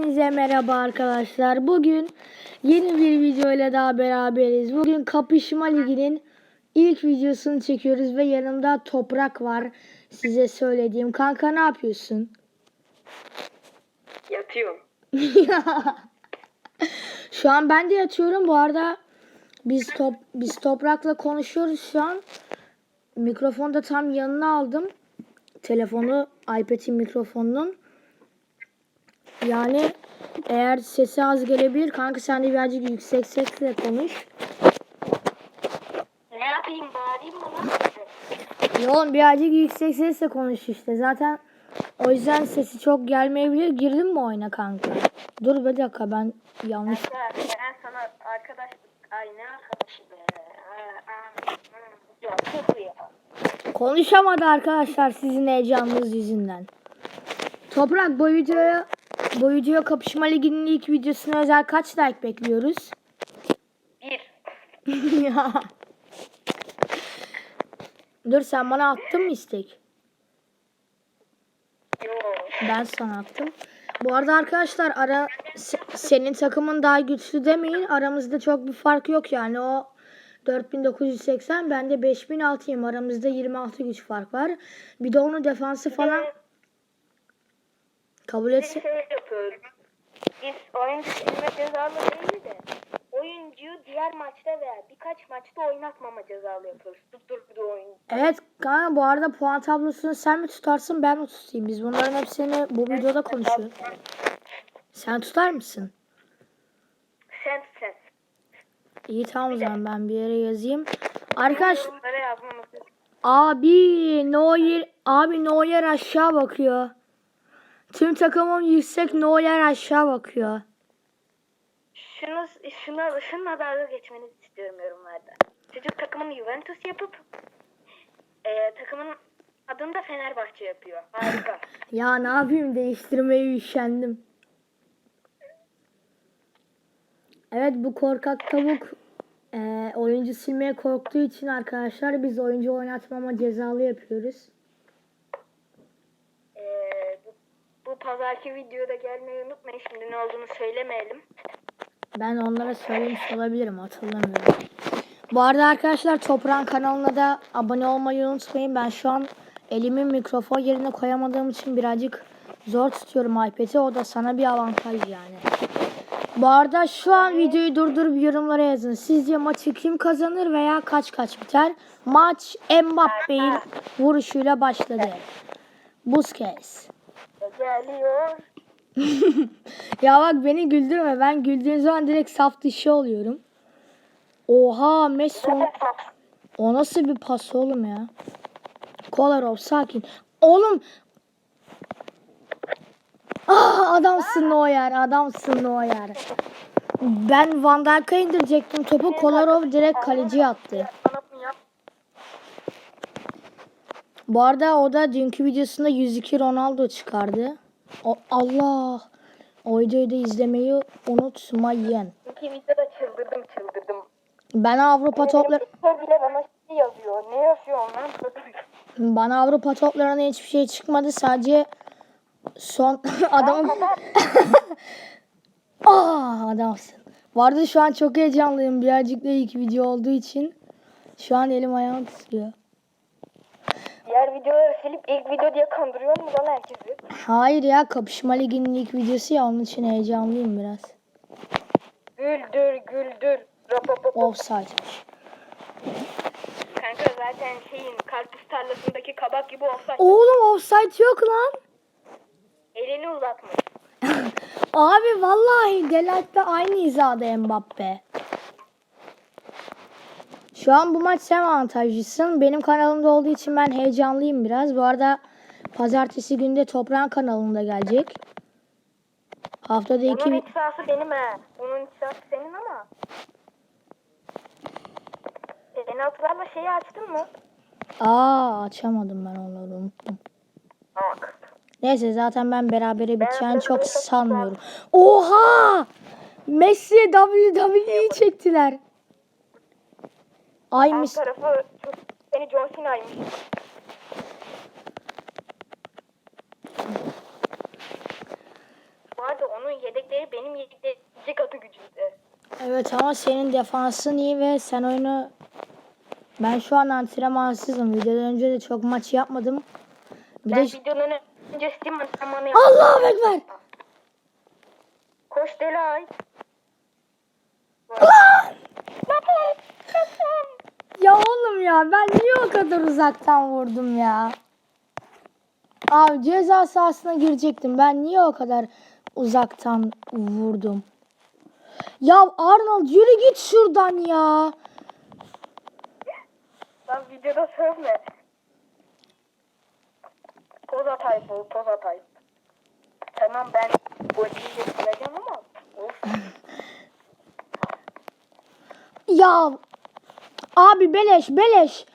Hepinize merhaba arkadaşlar. Bugün yeni bir video ile daha beraberiz. Bugün Kapışma Ligi'nin ilk videosunu çekiyoruz ve yanımda Toprak var. Size söylediğim. Kanka ne yapıyorsun? Yatıyorum. Şu an ben de yatıyorum. Bu arada biz top biz Toprak'la konuşuyoruz şu an. Mikrofonu da tam yanına aldım. Telefonu iPad'in mikrofonunun. Yani eğer sesi az gelebilir kanka sen de birazcık yüksek sesle konuş. Ne yapayım bağırayım mı lan? Oğlum birazcık yüksek sesle konuş işte. Zaten o yüzden sesi çok gelmeyebilir. Girdin mi oyuna kanka? Dur bir dakika ben yanlış. Ya ben sana arkadaş... Ay ne arkadaşı be? Ya sus ya. Konuşamadı arkadaşlar sizin heyecanınız yüzünden. Toprak bu videoya bu video kapışma liginin ilk videosuna özel kaç like bekliyoruz? Bir. Ya. Dur sen bana attın mı istek? Ben sana attım. Bu arada arkadaşlar ara se- senin takımın daha güçlü demeyin. Aramızda çok bir fark yok yani. O 4980 ben de 5006'yım. Aramızda 26 güç fark var. Bir de onun defansı falan kabul Bir etse şey yapıyoruz. Biz oyuncu silme cezalı değil de oyuncuyu diğer maçta veya birkaç maçta oynatmama cezalı yapıyoruz. Tutturduğu oyun. Evet kanka bu arada puan tablosunu sen mi tutarsın ben mi tutayım? Biz bunların hepsini bu videoda konuşuyoruz. Sen tutar mısın? Sen sen. İyi tamam o zaman ben bir yere yazayım. Arkadaş abi Neuer abi Neuer aşağı bakıyor. Tüm takımım yüksek Neuer aşağı bakıyor. Şunu, şuna, şununla dalga geçmenizi istiyorum yorumlarda. Çocuk takımını Juventus yapıp e, takımın adını da Fenerbahçe yapıyor. Harika. Ya ne yapayım değiştirmeye üşendim. Evet bu korkak tavuk e, oyuncu silmeye korktuğu için arkadaşlar biz oyuncu oynatmama cezalı yapıyoruz. e, bu, pazarki videoda gelmeyi unutmayın. Şimdi ne olduğunu söylemeyelim. Ben onlara söylemiş olabilirim hatırlamıyorum. Bu arada arkadaşlar Toprağın kanalına da abone olmayı unutmayın. Ben şu an elimi mikrofon yerine koyamadığım için birazcık zor tutuyorum iPad'i. O da sana bir avantaj yani. Bu arada şu an videoyu durdurup yorumlara yazın. Sizce maçı kim kazanır veya kaç kaç biter? Maç Mbappe'nin vuruşuyla başladı. Busquets. Geliyor. ya bak beni güldürme. Ben güldüğüm zaman direkt saf dışı oluyorum. Oha Messi o, nasıl bir pas oğlum ya? Kolarov sakin. Oğlum. Ah adamsın o yer. Adamsın o yer. Ben Van Dijk'a indirecektim topu. Kolarov direkt kaleciye attı. Anlatın yap. Bu arada o da dünkü videosunda 102 Ronaldo çıkardı. O, Allah. O videoyu da izlemeyi unutmayın. İki videoda çıldırdım çıldırdım. Ben Avrupa toplar Benim bile bana şey yazıyor. Ne yazıyor lan? bana Avrupa toplarına hiçbir şey çıkmadı. Sadece son adamın Aa adamsın. Vardı şu an çok heyecanlıyım. Birazcık da ilk video olduğu için. Şu an elim ayağım titriyor. Diğer videoları silip ilk video diye kandırıyor mu lan herkesi? Hayır ya kapışma liginin ilk videosu ya onun için heyecanlıyım biraz. Güldür güldür. Rapapap. Offside'miş. Kanka zaten şeyin karpuz tarlasındaki kabak gibi olsa Oğlum offside yok lan. elini uzatmış. Abi vallahi Delat'ta aynı hizada Mbappe. Şu an bu maç sen avantajlısın. Benim kanalımda olduğu için ben heyecanlıyım biraz. Bu arada pazartesi günde Toprağın kanalında gelecek. Haftada Onun iki... iç sahası benim he. Onun iç sahası senin ama. Penaltılarla şeyi açtın mı? Aa açamadım ben onları unuttum. Bak. Neyse zaten ben berabere biteceğini çok sanmıyorum. Oha! Messi WWE çektiler. Ay Alt tarafı çok seni John Cena'ymış. Bu arada onun yedekleri benim yedeklerim iki katı gücünde. Evet ama senin defansın iyi ve sen oyunu... Ben şu an antrenmansızım. Videodan önce de çok maç yapmadım. Bir Ben de... videonun önce Steam antrenmanı yaptım. Allahu Ekber! Koş Delay. Ya oğlum ya ben niye o kadar uzaktan vurdum ya? Abi ceza sahasına girecektim. Ben niye o kadar uzaktan vurdum? Ya Arnold yürü git şuradan ya. Lan videoda sövme. Poz atayım bu, poz atayım. Tamam ben gol yiyecek kalacağım ama. Of. Ya abi beleş beleş.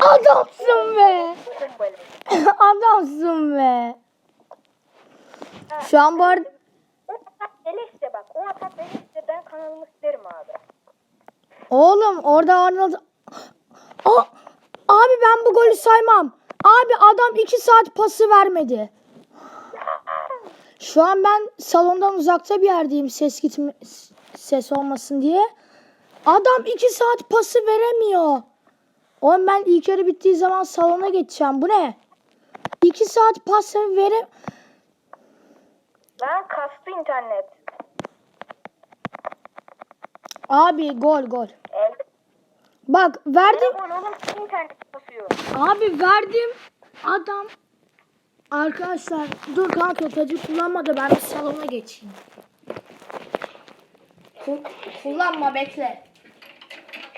Adamsın be. Adamsın be. Şu an bu arada O atak beleşse bak. O atak beleşse ben kanalımı isterim abi. Oğlum orada Arnold... Aa, abi ben bu golü saymam. Abi adam iki saat pası vermedi. Şu an ben salondan uzakta bir yerdeyim ses gitme ses olmasın diye. Adam iki saat pası veremiyor. Oğlum ben ilk yarı bittiği zaman salona geçeceğim. Bu ne? İki saat pas verem... Lan kastı internet. Abi gol gol. El. Bak verdim. Gol oğlum kim internet basıyor? Abi verdim adam Arkadaşlar dur kanka tacı kullanma da ben bir salona geçeyim. Ku- kullanma bekle.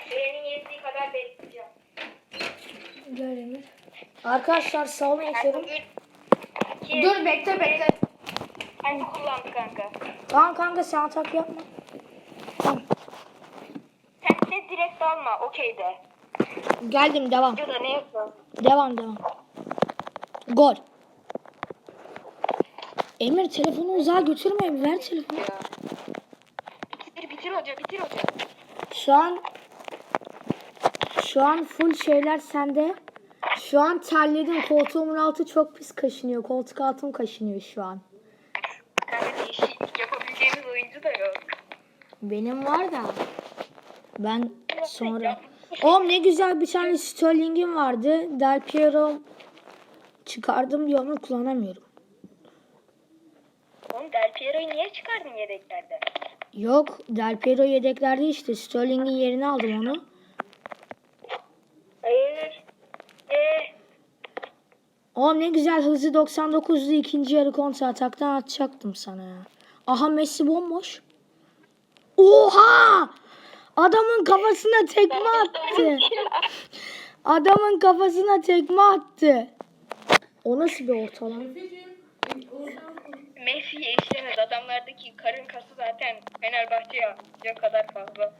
Senin yettiği kadar bekleyeceğim. Böyle Arkadaşlar salona geçiyorum. Dur bekle bekle. Hangi kullandı kanka? Tamam kanka sen atak yapma. Tamam. Sen de direkt alma. Okey de. Geldim devam. Videoda ne yapıyorsun? Devam devam. Gol. Emir telefonu uzağa götürme. Ver telefonu. Ya. Bitir bitir hoca bitir hoca. Şu an şu an full şeyler sende. Şu an terledim. Koltuğumun altı çok pis kaşınıyor. Koltuk altım kaşınıyor şu an. Değişiklik yapabileceğimiz oyuncu da yok. Benim var da. Ben sonra. Oğlum ne güzel bir tane Sterling'im vardı. Del Piero çıkardım diyor ama kullanamıyorum. Oğlum Del Piero'yu niye çıkardın yedeklerden? Yok Del Piero yedeklerde işte. Sterling'in yerine aldım onu. Hayır. Eee. Oğlum ne güzel hızlı 99'lu ikinci yarı kontra ataktan atacaktım sana ya. Aha Messi bomboş. Oha! Adamın kafasına tekme attı. Adamın kafasına tekme attı. O nasıl bir ortalama? Messi'ye işlemez. Adamlardaki karın kası zaten Fenerbahçe'ye kadar fazla.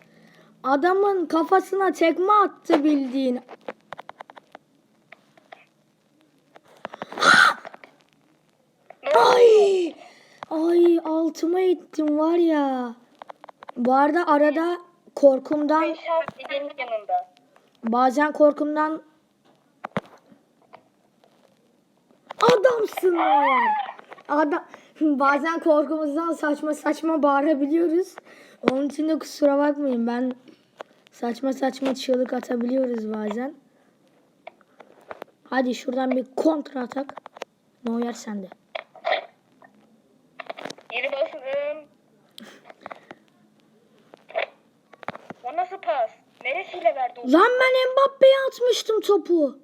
Adamın kafasına tekme attı bildiğin. Ay! Ay altıma ettim var ya. Bu arada arada korkumdan bazen korkumdan adamsın lan. Adam bazen korkumuzdan saçma saçma bağırabiliyoruz. Onun için de kusura bakmayın. Ben saçma saçma çığlık atabiliyoruz bazen. Hadi şuradan bir kontra atak. Neuer sende. Nasıl pas? Neresiyle verdi? Lan ben Mbappe'ye atmıştım topu.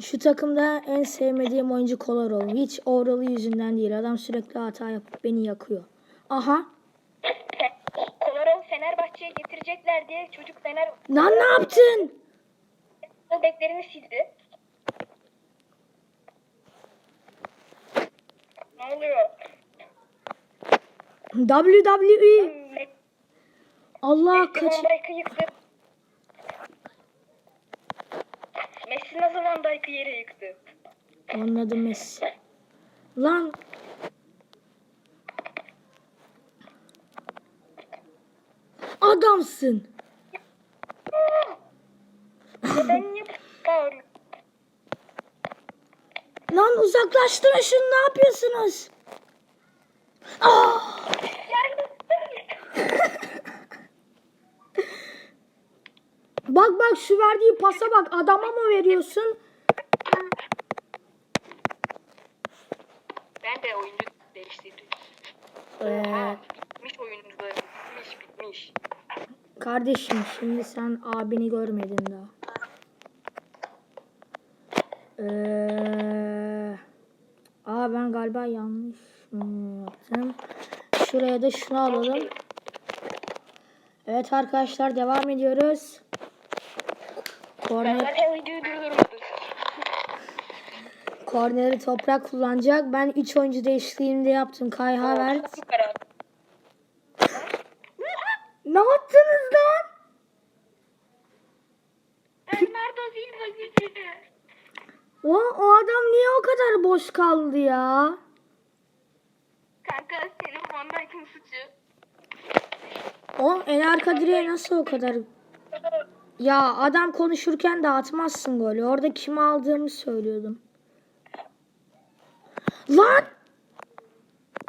Şu takımda en sevmediğim oyuncu Kolarov. Hiç oralı yüzünden değil. Adam sürekli hata yapıp beni yakıyor. Aha. Kolarov Fenerbahçe'ye getirecekler diye çocuk Fener Lan ne yaptın? beklerini sildi. Ne oluyor? WWE. Allah kaç. Messi nasıl Van Dijk'ı yere yıktı? Anladım Messi. Lan. Adamsın. Ben faul? Lan uzaklaştırın şunu ne yapıyorsunuz? Ah! Bak bak şu verdiği pasa bak adama mı veriyorsun? Ben de oyuncu değiştirdim. Ee, Oha, bitmiş. Bitmiş bitmiş. kardeşim şimdi sen abini görmedin daha. Ee, aa ben galiba yanlış mı yaptım. Şuraya da şunu alalım. Evet arkadaşlar devam ediyoruz. Korner, Zaten videoyu durdurmadım. korneri toprak kullanacak. Ben 3 oyuncu değişikliğinde yaptım. Kai Havertz. Ne yaptınız lan? Bernardo Silva gibi. O, o adam niye o kadar boş kaldı ya? Kanka senin Van Dijk'in suçu. O en arka direğe nasıl o kadar? Ya adam konuşurken de atmazsın golü. Orada kimi aldığımı söylüyordum. Lan!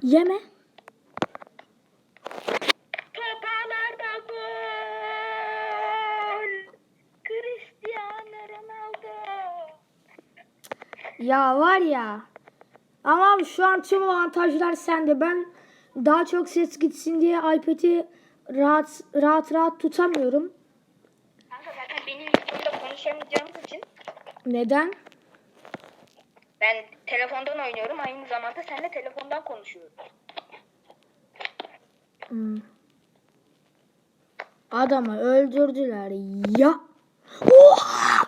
Yeme. Topalarda gol. Cristiano Ronaldo. Ya var ya. Ama abi şu an tüm avantajlar sende. Ben daha çok ses gitsin diye iPad'i rahat rahat rahat tutamıyorum. Konuşamayacağımız için Neden? ben telefondan oynuyorum. Aynı zamanda seninle telefondan konuşuyorum. Hmm. Adamı öldürdüler ya. Oha!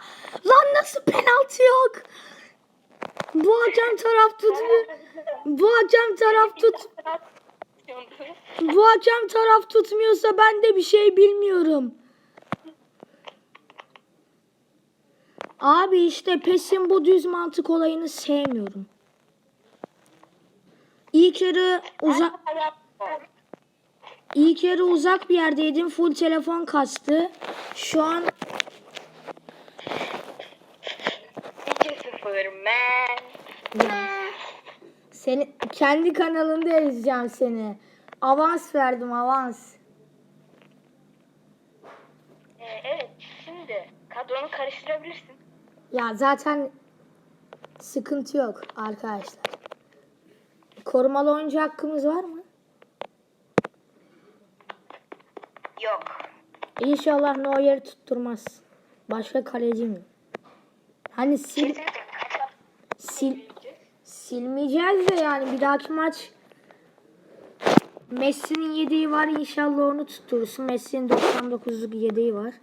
Lan nasıl penaltı yok? Bu hakem taraf tutmuyor. Bu hakem taraf tut. Bu hakem taraf tutmuyorsa ben de bir şey bilmiyorum. Abi işte PES'in bu düz mantık olayını sevmiyorum. İlk yarı uzak İlk yarı uzak bir yerdeydim. Full telefon kastı. Şu an 2-0 man. seni kendi kanalında ezeceğim seni. Avans verdim avans. Ee, evet şimdi kadronu karıştırabilirsin. Ya zaten sıkıntı yok arkadaşlar. Korumalı oyuncu hakkımız var mı? Yok. İnşallah Neuer'i tutturmaz. Başka kaleci mi? Hani sil, sil, silmeyeceğiz de yani bir dahaki maç Messi'nin yedeği var inşallah onu tutturursun. Messi'nin 99'luk yedeği var.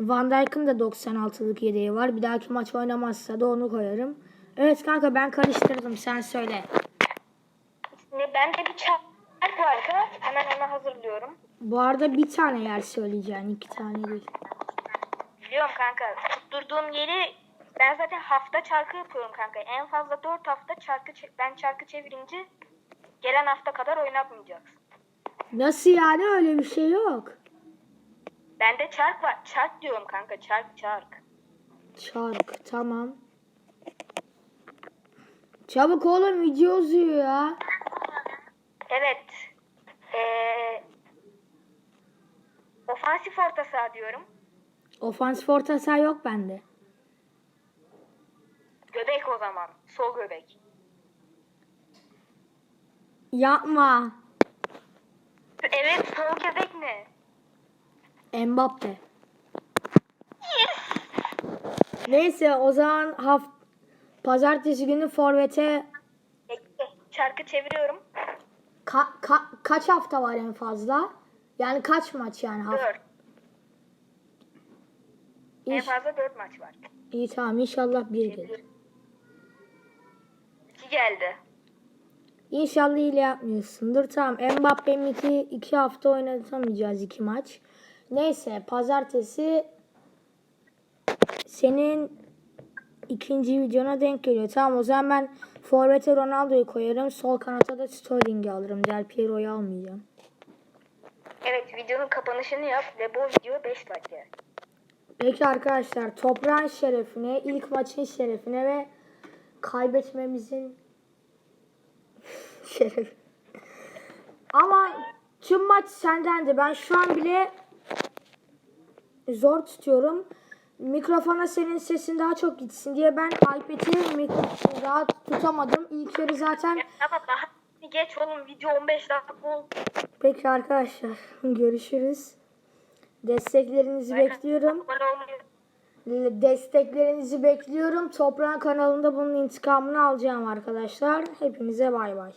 Van Dijk'ın da 96'lık yedeği var. Bir dahaki maç oynamazsa da onu koyarım. Evet kanka ben karıştırdım sen söyle. Şimdi bende bir çark var kanka. Hemen onu hazırlıyorum. Bu arada bir tane yer söyleyeceğim iki tane değil. Biliyorum kanka. Tutturduğum yeri ben zaten hafta çarkı yapıyorum kanka. En fazla 4 hafta çarkı ben çarkı çevirince gelen hafta kadar oynatmayacaksın. Nasıl yani öyle bir şey yok. Bende çark var. Çark diyorum kanka. Çark çark. Çark tamam. Çabuk oğlum video uzuyor ya. Evet. Ee, ofansif orta saha diyorum. Ofansif orta saha yok bende. Göbek o zaman. Sol göbek. Yapma. Evet sol göbek ne? Mbappe. Neyse o zaman haft pazartesi günü forvete. Çarkı çeviriyorum. ka- ka- kaç hafta var en fazla? Yani kaç maç yani hafta? 4. En İş, fazla 4 maç var. iyi tamam inşallah bir gelir. 2 geldi. İnşallah ile yapmıyorsundur. Tamam Mbappe'nin iki, iki hafta oynatamayacağız iki maç. Neyse pazartesi senin ikinci videona denk geliyor. Tamam o zaman ben Forvet'e Ronaldo'yu koyarım. Sol kanata da Sterling'i alırım. Del Piero'yu almayacağım. Evet videonun kapanışını yap ve bu video 5 like yer. Peki arkadaşlar toprağın şerefine, ilk maçın şerefine ve kaybetmemizin şerefi. Ama tüm maç sendendi. Ben şu an bile zor tutuyorum. Mikrofona senin sesin daha çok gitsin diye ben iPad'i rahat tutamadım. İlk yarı zaten Ya ama daha geç oğlum video 15 dakika oldu. Peki arkadaşlar görüşürüz. Desteklerinizi bekliyorum. Abone olmayı Desteklerinizi bekliyorum. Toprağın kanalında bunun intikamını alacağım arkadaşlar. Hepinize bay bay.